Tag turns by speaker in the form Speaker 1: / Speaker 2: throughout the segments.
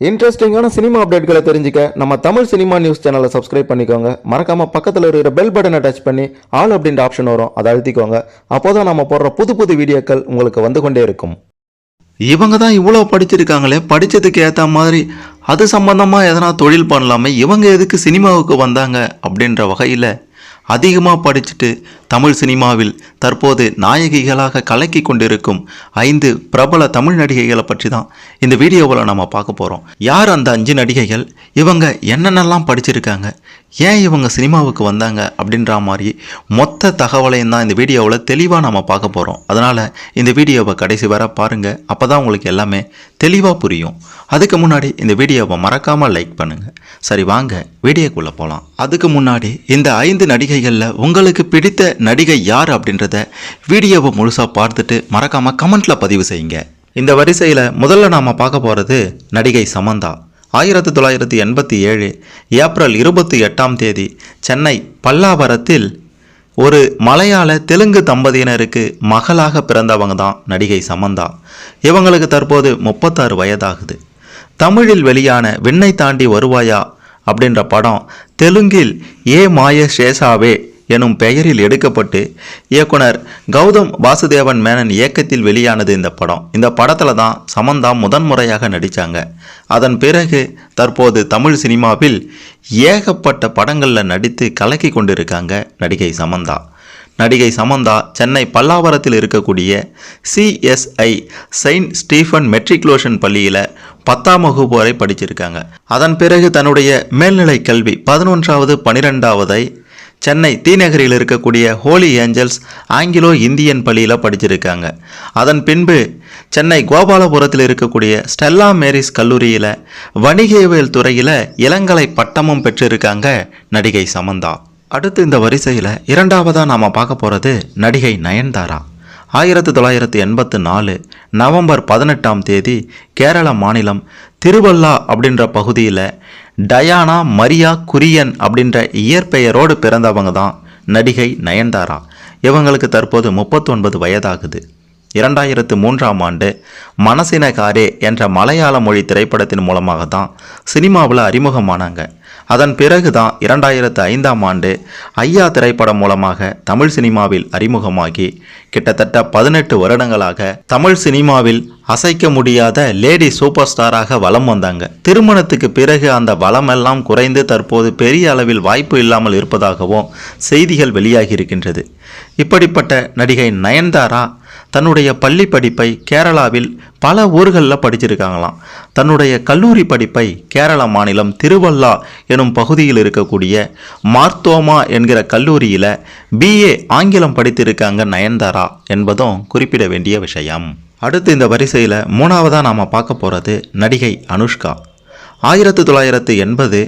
Speaker 1: இன்ட்ரெஸ்டிங்கான சினிமா அப்டேட்களை தெரிஞ்சுக்க நம்ம தமிழ் சினிமா நியூஸ் சேனலை சப்ஸ்கிரைப் பண்ணிக்கோங்க. மறக்காம பக்கத்தில் இருக்கிற பெல் பட்டனை டச் பண்ணி ஆல் அப்படின்ற ஆப்ஷன் வரும். அதை அழுத்திக்கோங்க. அப்போதான் நம்ம போடுற புது புது வீடியோக்கள் உங்களுக்கு வந்து கொண்டே இருக்கும்.
Speaker 2: இவங்க தான் இவ்வளோ படிச்சிருக்காங்களே? படித்ததுக்கு ஏற்ற மாதிரி அது சம்பந்தமாக எதனா தொழில் பண்ணலாமே? இவங்க எதுக்கு சினிமாவுக்கு வந்தாங்க? அப்படின்ற வகையில் அதிகமாக படிச்சுட்டு தமிழ் சினிமாவில் தற்போது நாயகிகளாக கலக்கி கொண்டிருக்கும் ஐந்து பிரபல தமிழ் நடிகைகளை பற்றி தான் இந்த வீடியோவில் நம்ம பார்க்க போகிறோம் யார் அந்த அஞ்சு நடிகைகள்? இவங்க என்னென்னலாம் படிச்சிருக்காங்க? ஏன் இவங்க சினிமாவுக்கு வந்தாங்க? அப்படின்ற மாதிரி மொத்த தகவலையும் தான் இந்த வீடியோவில் தெளிவாக நம்ம பார்க்க போகிறோம் அதனால் இந்த வீடியோவை கடைசி வர பாருங்கள் அப்போ தான் உங்களுக்கு எல்லாமே தெளிவாக புரியும். அதுக்கு முன்னாடி இந்த வீடியோவை மறக்காமல் லைக் பண்ணுங்கள் சரி வாங்க வீடியோக்குள்ளே போகலாம் அதுக்கு முன்னாடி இந்த ஐந்து நடிகைகளில் உங்களுக்கு பிடித்த நடிகை யார் அப்படின்றத வீடியோவை முழுசாக பார்த்துட்டு மறக்காமல் கமெண்ட்டில் பதிவு செய்யுங்க. இந்த வரிசையில் முதல்ல நாம் பார்க்க போகிறது நடிகை சமந்தா. ஆயிரத்தி தொள்ளாயிரத்தி எண்பத்தி ஏழு ஏப்ரல் இருபத்தி எட்டாம் தேதி சென்னை பல்லாவரத்தில் ஒரு மலையாள தெலுங்கு தம்பதியினருக்கு மகளாக பிறந்தவங்க தான் நடிகை சமந்தா. இவங்களுக்கு தற்போது முப்பத்தாறு வயதாகுது. தமிழில் வெளியான விண்ணை தாண்டி வருவாயா அப்படின்ற படம் தெலுங்கில் ஏ மாய சேஷாவே எனும் பெயரில் எடுக்கப்பட்டு இயக்குனர் கௌதம் வாசுதேவன் மேனன் இயக்கத்தில் வெளியானது இந்த படம். இந்த படத்தில் தான் சமந்தா முதன்முறையாக நடித்தாங்க அதன் பிறகு தற்போது தமிழ் சினிமாவில் ஏகப்பட்ட படங்களில் நடித்து கலக்கி கொண்டிருக்காங்க நடிகை சமந்தா. நடிகை சமந்தா சென்னை பல்லாவரத்தில் இருக்கக்கூடிய சிஎஸ்ஐ செயின்ட் ஸ்டீஃபன் மெட்ரிகுலேஷன் பள்ளியில் பத்தாம் வகுப்பு வரை படிச்சிருக்காங்க. அதன் பிறகு தன்னுடைய மேல்நிலை கல்வி பதினொன்றாவது பனிரெண்டாவதை சென்னை தீநகரில் இருக்கக்கூடிய ஹோலி ஏஞ்சல்ஸ் ஆங்கிலோ இந்தியன் பள்ளியில் படிச்சிருக்காங்க. அதன் பின்பு சென்னை கோபாலபுரத்தில் இருக்கக்கூடிய ஸ்டெல்லா மேரிஸ் கல்லூரியில் வணிகவியல் துறையில் இளங்கலை பட்டமும் பெற்றிருக்காங்க நடிகை சமந்தா. அடுத்து இந்த வரிசையில் இரண்டாவதாக நாம் பார்க்க போகிறது நடிகை நயன்தாரா. ஆயிரத்தி தொள்ளாயிரத்தி எண்பத்து நாலு நவம்பர் பதினெட்டாம் தேதி கேரள மாநிலம் திருவல்லா அப்படின்ற பகுதியில் டயானா மரியா குரியன் அப்படின்ற இயற்பெயரோடு பிறந்தவங்க தான் நடிகை நயன்தாரா. இவங்களுக்கு தற்போது முப்பத்தொன்பது வயதாகுது. இரண்டாயிரத்து மூன்றாம் ஆண்டு மனசினகாரே என்ற மலையாள மொழி திரைப்படத்தின் மூலமாக தான் சினிமாவில் அறிமுகமானாங்க. அதன் பிறகு தான் இரண்டாயிரத்து ஐந்தாம் ஆண்டு ஐயா திரைப்படம் மூலமாக தமிழ் சினிமாவில் அறிமுகமாகி கிட்டத்தட்ட பதினெட்டு வருடங்களாக தமிழ் சினிமாவில் அசைக்க முடியாத லேடி சூப்பர் ஸ்டாராக வலம் வந்தாங்க. திருமணத்துக்கு பிறகு அந்த வளமெல்லாம் குறைந்து தற்போது பெரிய அளவில் வாய்ப்பு இல்லாமல் இருப்பதாகவும் செய்திகள் வெளியாகி இருக்கின்றது. இப்படிப்பட்ட நடிகை நயன்தாரா தன்னுடைய பள்ளி படிப்பை கேரளாவில் பல ஊர்களில் படிச்சிருக்காங்களாம். தன்னுடைய கல்லூரி படிப்பை கேரள மாநிலம் திருவல்லா எனும் பகுதியில் இருக்கக்கூடிய மார்த்தோமா என்கிற கல்லூரியில் பிஏ ஆங்கிலம் படித்திருக்காங்க நயன்தாரா என்பதும் குறிப்பிட வேண்டிய விஷயம். அடுத்து இந்த வரிசையில் மூணாவதாக நாம் பார்க்க போகிறது நடிகை அனுஷ்கா. ஆயிரத்தி தொள்ளாயிரத்து எண்பது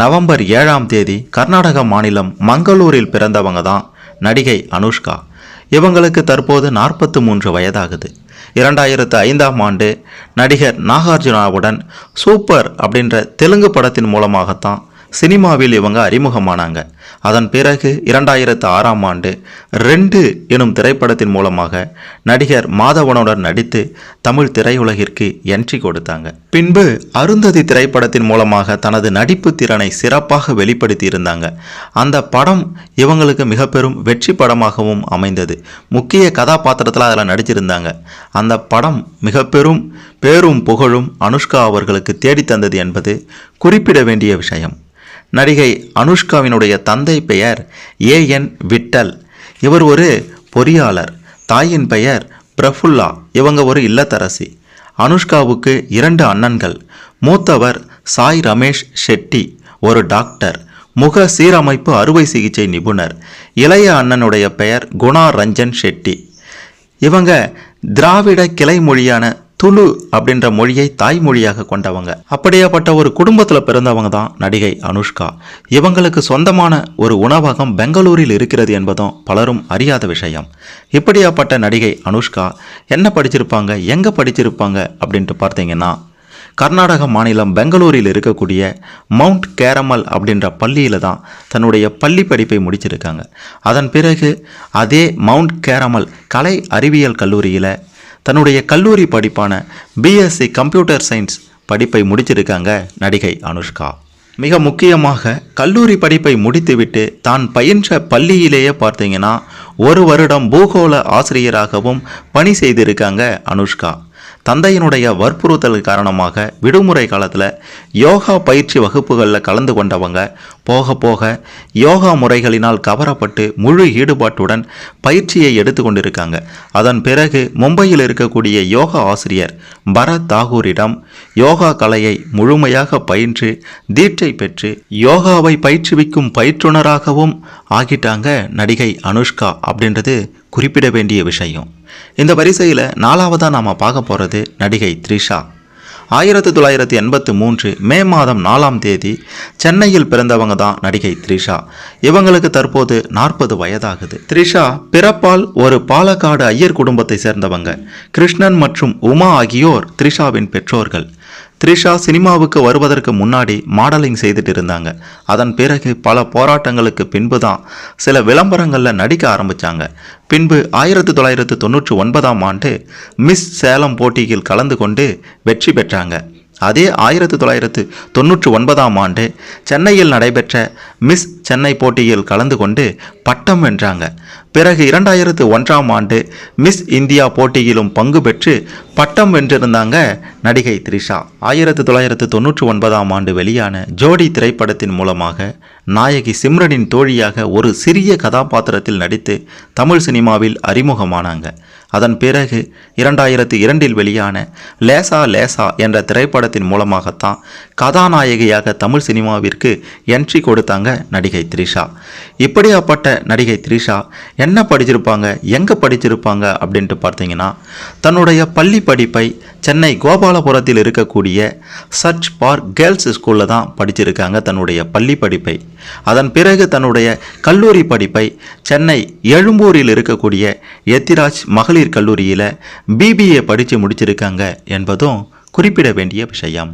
Speaker 2: நவம்பர் ஏழாம் தேதி கர்நாடக மாநிலம் மங்களூரில் பிறந்தவங்க தான் நடிகை அனுஷ்கா. இவங்களுக்கு தற்போது நாற்பத்து மூன்று வயதாகுது. இரண்டாயிரத்து ஐந்தாம் ஆண்டு நடிகர் நாகார்ஜுனாவுடன் சூப்பர் அப்படின்ற தெலுங்கு படத்தின் மூலமாகத்தான் சினிமாவில் இவங்க அறிமுகமானாங்க. அதன் பிறகு இரண்டாயிரத்து ஆறாம் ஆண்டு ரெண்டு எனும் திரைப்படத்தின் மூலமாக நடிகர் மாதவனுடன் நடித்து தமிழ் திரையுலகிற்கு என்ட்ரி கொடுத்தாங்க. பின்பு அருந்ததி திரைப்படத்தின் மூலமாக தனது நடிப்பு திறனை சிறப்பாக வெளிப்படுத்தி இருந்தாங்க அந்த படம் இவங்களுக்கு மிக பெரும் வெற்றி படமாகவும் அமைந்தது. முக்கிய கதாபாத்திரத்தில் அதில் நடிச்சிருந்தாங்க. அந்த படம் மிக பெரும் பேரும் புகழும் அனுஷ்கா அவர்களுக்கு தேடித் தந்தது என்பது குறிப்பிட வேண்டிய விஷயம். நடிகை அனுஷ்காவினுடைய தந்தை பெயர் ஏஎன் விட்டல். இவர் ஒரு பொறியாளர். தாயின் பெயர் பிரஃபுல்லா. இவங்க ஒரு இல்லத்தரசி. அனுஷ்காவுக்கு இரண்டு அண்ணன்கள். மூத்தவர் சாய் ரமேஷ் ஷெட்டி ஒரு டாக்டர். முக சீரமைப்பு அறுவை சிகிச்சை நிபுணர். இளைய அண்ணனுடைய பெயர் குணா ரஞ்சன் ஷெட்டி. இவங்க திராவிட கிளை மொழியான துளு அப்படின்ற மொழியை தாய்மொழியாக கொண்டவங்க. அப்படியாப்பட்ட ஒரு குடும்பத்தில் பிறந்தவங்க தான் நடிகை அனுஷ்கா. இவங்களுக்கு சொந்தமான ஒரு உணவகம் பெங்களூரில் இருக்கிறது என்பதும் பலரும் அறியாத விஷயம். இப்படியாப்பட்ட நடிகை அனுஷ்கா என்ன படிச்சிருப்பாங்க எங்கே படிச்சிருப்பாங்க அப்படின்ட்டு பார்த்தீங்கன்னா கர்நாடக மாநிலம் பெங்களூரில் இருக்கக்கூடிய மவுண்ட் கேரமல் அப்படின்ற பள்ளியில் தான் தன்னுடைய பள்ளி படிப்பை முடிச்சிருக்காங்க. அதன் பிறகு அதே மவுண்ட் கேரமல் கலை அறிவியல் கல்லூரியில் தன்னுடைய கல்லூரி படிப்பான பிஎஸ்சி கம்ப்யூட்டர் சயின்ஸ் படிப்பை முடிச்சிருக்காங்க நடிகை அனுஷ்கா. மிக முக்கியமாக கல்லூரி படிப்பை முடித்துவிட்டு தான் பயின்ற பள்ளியிலேயே பார்த்தீங்கன்னா ஒரு வருடம் பூகோள ஆசிரியராகவும் பணி செய்திருக்காங்க அனுஷ்கா. தந்தையினுடைய வற்புறுத்தல் காரணமாக விடுமுறை காலத்தில் யோகா பயிற்சி வகுப்புகளில் கலந்து கொண்டவங்க போக போக யோகா முறைகளினால் கவரப்பட்டு முழு ஈடுபாட்டுடன் பயிற்சியை எடுத்து கொண்டிருக்காங்க. அதன் பிறகு மும்பையில் இருக்கக்கூடிய யோகா ஆசிரியர் பரத் தாகூரிடம் யோகா கலையை முழுமையாக பயின்று தீட்சை பெற்று யோகாவை பயிற்றுவிக்கும் பயிற்றுனராகவும் ஆகிட்டாங்க நடிகை அனுஷ்கா அப்படின்றது குறிப்பிட வேண்டிய விஷயம். இந்த வரிசையில் நாலாவதாக நாம் பார்க்க போகிறது நடிகை த்ரிஷா. ஆயிரத்தி தொள்ளாயிரத்தி எண்பத்து மூன்று மே மாதம் நாலாம் தேதி சென்னையில் பிறந்தவங்க தான் நடிகை த்ரிஷா. இவங்களுக்கு தற்போது நாற்பது வயதாகுது. த்ரிஷா பிறப்பால் ஒரு பாலக்காடு ஐயர் குடும்பத்தை சேர்ந்தவங்க. கிருஷ்ணன் மற்றும் உமா ஆகியோர் த்ரிஷாவின் பெற்றோர்கள். த்ரிஷா சினிமாவுக்கு வருவதற்கு முன்னாடி மாடலிங் செய்துட்டு இருந்தாங்க. அதன் பிறகு பல போராட்டங்களுக்கு பின்பு தான் சில விளம்பரங்களில் நடிக்க ஆரம்பித்தாங்க பின்பு ஆயிரத்தி தொள்ளாயிரத்து தொண்ணூற்றி ஒன்பதாம் ஆண்டு மிஸ் சேலம் போட்டியில் கலந்து கொண்டு வெற்றி பெற்றாங்க. அதே ஆயிரத்தி தொள்ளாயிரத்து தொண்ணூற்றி ஒன்பதாம் ஆண்டு சென்னையில் நடைபெற்ற மிஸ் சென்னை போட்டியில் கலந்து கொண்டு பட்டம் வென்றாங்க. பிறகு இரண்டாயிரத்து ஒன்றாம் ஆண்டு மிஸ் இந்தியா போட்டியிலும் பங்கு பெற்று பட்டம் வென்றிருந்தாங்க நடிகை த்ரிஷா. ஆயிரத்து தொள்ளாயிரத்து தொண்ணூற்றி ஒன்பதாம் ஆண்டு வெளியான ஜோடி திரைப்படத்தின் மூலமாக நாயகி சிம்ரனின் தோழியாக ஒரு சிறிய கதாபாத்திரத்தில் நடித்து தமிழ் சினிமாவில் அறிமுகமானாங்க. அதன் பிறகு இரண்டாயிரத்து இரண்டில் வெளியான லேசா லேசா என்ற திரைப்படத்தின் மூலமாகத்தான் கதாநாயகியாக தமிழ் சினிமாவிற்கு என்ட்ரி கொடுத்தாங்க நடிகை த்ரிஷா. இப்படியாப்பட்ட நடிகை த்ரிஷா என்ன படிச்சிருப்பாங்க எங்கே படிச்சிருப்பாங்க அப்படின்ட்டு பார்த்தீங்கன்னா தன்னுடைய பள்ளி படிப்பை சென்னை கோபாலபுரத்தில் இருக்கக்கூடிய சர்ச் பார் கேர்ள்ஸ் ஸ்கூலில் தான் படிச்சிருக்காங்க தன்னுடைய பள்ளி படிப்பை. அதன் பிறகு தன்னுடைய கல்லூரி படிப்பை சென்னை எழும்பூரில் இருக்கக்கூடிய எத்திராஜ் மகளிர் கல்லூரியில் பிபிஏ படித்து முடிச்சிருக்காங்க என்பதும் குறிப்பிட வேண்டிய விஷயம்.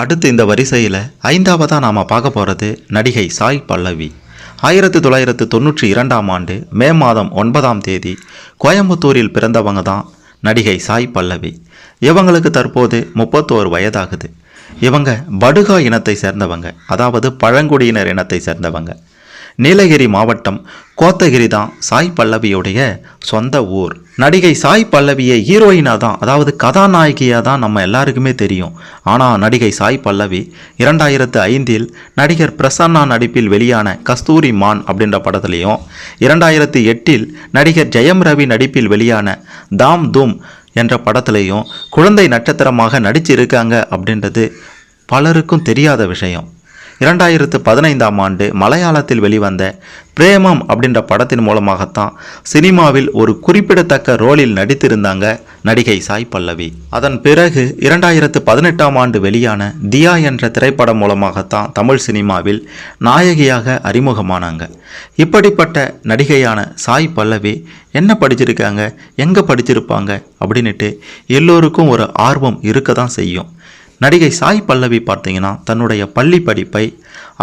Speaker 2: அடுத்து இந்த வரிசையில் ஐந்தாவதாக நாம் பார்க்க போகிறது நடிகை சாய் பல்லவி. ஆயிரத்தி தொள்ளாயிரத்து தொண்ணூற்றி இரண்டாம் ஆண்டு மே மாதம் ஒன்பதாம் தேதி கோயம்புத்தூரில் பிறந்தவங்க தான் நடிகை சாய் பல்லவி. இவங்களுக்கு தற்போது முப்பத்தோரு வயதாகுது. இவங்க படுகா இனத்தை சேர்ந்தவங்க அதாவது பழங்குடியினர் இனத்தை சேர்ந்தவங்க. நீலகிரி மாவட்டம் கோத்தகிரி தான் சாய் பல்லவியுடைய சொந்த ஊர். நடிகை சாய் பல்லவியை ஹீரோயினாக தான் அதாவது கதாநாயகியாக தான் நம்ம எல்லாருக்குமே தெரியும். ஆனால் நடிகை சாய் பல்லவி இரண்டாயிரத்து ஐந்தில் நடிகர் பிரசன்னா நடிப்பில் வெளியான கஸ்தூரி மான் அப்படின்ற படத்துலையும் இரண்டாயிரத்து எட்டில் நடிகர் ஜெயம் ரவி நடிப்பில் வெளியான தாம் தூம் என்ற படத்துலையும் குழந்தை நட்சத்திரமாக நடிச்சிருக்காங்க அப்படின்றது பலருக்கும் தெரியாத விஷயம். இரண்டாயிரத்து பதினைந்தாம் ஆண்டு மலையாளத்தில் வெளிவந்த பிரேமம் அப்படின்ற படத்தின் மூலமாகத்தான் சினிமாவில் ஒரு குறிப்பிடத்தக்க ரோலில் நடித்திருந்தாங்க நடிகை சாய் பல்லவி. அதன் பிறகு இரண்டாயிரத்து பதினெட்டாம் ஆண்டு வெளியான தியா என்ற திரைப்படம் மூலமாகத்தான் தமிழ் சினிமாவில் நாயகியாக அறிமுகமானாங்க. இப்படிப்பட்ட நடிகையான சாய் பல்லவி என்ன படிச்சிருக்காங்க? எங்கே படிச்சிருப்பாங்க? அப்படின்னுட்டு எல்லோருக்கும் ஒரு ஆர்வம் இருக்க தான் செய்யும். நடிகை சாய் பல்லவி பார்த்தீங்கன்னா தன்னுடைய பள்ளி படிப்பை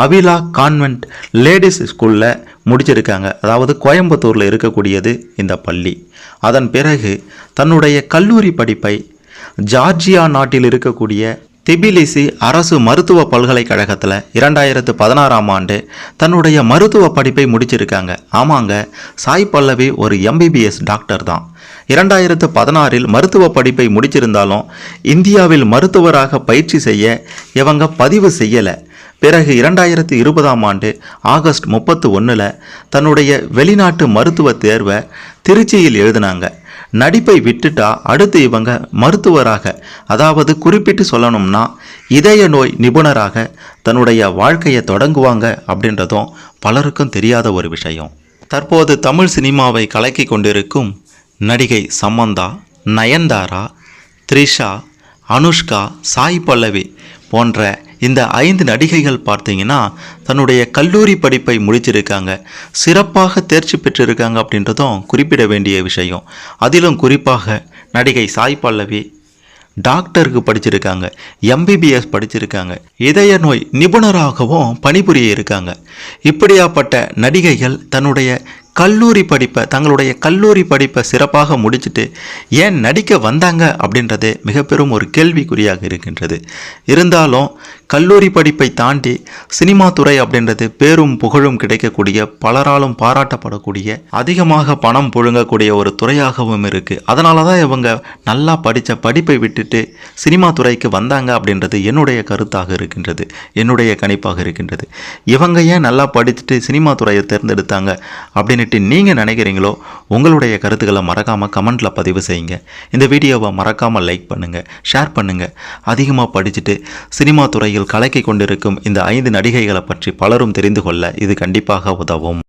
Speaker 2: அவிலா கான்வென்ட் லேடிஸ் ஸ்கூலில் முடிச்சிருக்காங்க. அதாவது கோயம்புத்தூரில் இருக்கக்கூடியது இந்த பள்ளி. அதன் பிறகு தன்னுடைய கல்லூரி படிப்பை ஜார்ஜியா நாட்டில் இருக்கக்கூடிய திபிலிசி அரசு மருத்துவ பல்கலைக்கழகத்தில் இரண்டாயிரத்து பதினாறாம் ஆண்டு தன்னுடைய மருத்துவ படிப்பை முடிச்சிருக்காங்க. ஆமாங்க சாய் பல்லவி ஒரு எம்பிபிஎஸ் டாக்டர் தான். இரண்டாயிரத்து பதினாறில் மருத்துவ படிப்பை முடிச்சிருந்தாலும் இந்தியாவில் மருத்துவராக பயிற்சி செய்ய இவங்க பதிவு செய்யலை. பிறகு இரண்டாயிரத்து இருபதாம் ஆண்டு ஆகஸ்ட் முப்பத்து ஒன்றில் தன்னுடைய வெளிநாட்டு மருத்துவ தேர்வை திருச்சியில் எழுதினாங்க. நடிப்பை விட்டுட்டா அடுத்து இவங்க மருத்துவராக அதாவது குறிப்பிட்டு சொல்லணும்னா இதய நோய் நிபுணராக தன்னுடைய வாழ்க்கையை தொடங்குவாங்க அப்படின்றதும் பலருக்கும் தெரியாத ஒரு விஷயம். தற்போது தமிழ் சினிமாவை கலக்கி கொண்டிருக்கும் நடிகை சமந்தா நயன்தாரா த்ரிஷா அனுஷ்கா சாய் பல்லவி போன்ற இந்த ஐந்து நடிகைகள் பார்த்தீங்கன்னா தன்னுடைய கல்லூரி படிப்பை முடிச்சிருக்காங்க. சிறப்பாக தேர்ச்சி பெற்றிருக்காங்க அப்படின்றதும் குறிப்பிட வேண்டிய விஷயம். அதிலும் குறிப்பாக நடிகை சாய் பல்லவி டாக்டருக்கு படிச்சிருக்காங்க எம்பிபிஎஸ் படிச்சிருக்காங்க. இதய நோய் நிபுணராகவும் பணிபுரிய இருக்காங்க. இப்படியாப்பட்ட நடிகைகள் தன்னுடைய கல்லூரி படிப்பை தங்களுடைய கல்லூரி படிப்பை சிறப்பாக முடிச்சுட்டு ஏன் நடிக்க வந்தாங்க அப்படின்றது மிக பெரும் ஒரு கேள்விக்குறியாக இருக்கின்றது. இருந்தாலும் கல்லூரி படிப்பை தாண்டி சினிமா துறை அப்படின்றது பேரும் புகழும் கிடைக்கக்கூடிய பலராலும் பாராட்டப்படக்கூடிய அதிகமாக பணம் புழுங்கக்கூடிய ஒரு துறையாகவும் இருக்குது அதனால தான் இவங்க நல்லா படித்த படிப்பை விட்டுட்டு சினிமா துறைக்கு வந்தாங்க அப்படின்றது என்னுடைய கருத்தாக இருக்கின்றது. என்னுடைய கணிப்பாக இருக்கின்றது. இவங்க ஏன் நல்லா படிச்சுட்டு சினிமா துறையை தேர்ந்தெடுத்தாங்க அப்படின்ட்டு நீங்கள் நினைக்கிறீங்களோ உங்களுடைய கருத்துக்களை மறக்காமல் கமெண்ட்டில் பதிவு செய்யுங்க. இந்த வீடியோவை மறக்காமல் லைக் பண்ணுங்கள் ஷேர் பண்ணுங்கள் அதிகமாக படிச்சுட்டு சினிமா துறையில் கலக்கி கொண்டிருக்கும் இந்த ஐந்து நடிகைகளை பற்றி பலரும் தெரிந்து கொள்ள இது கண்டிப்பாக உதவும்.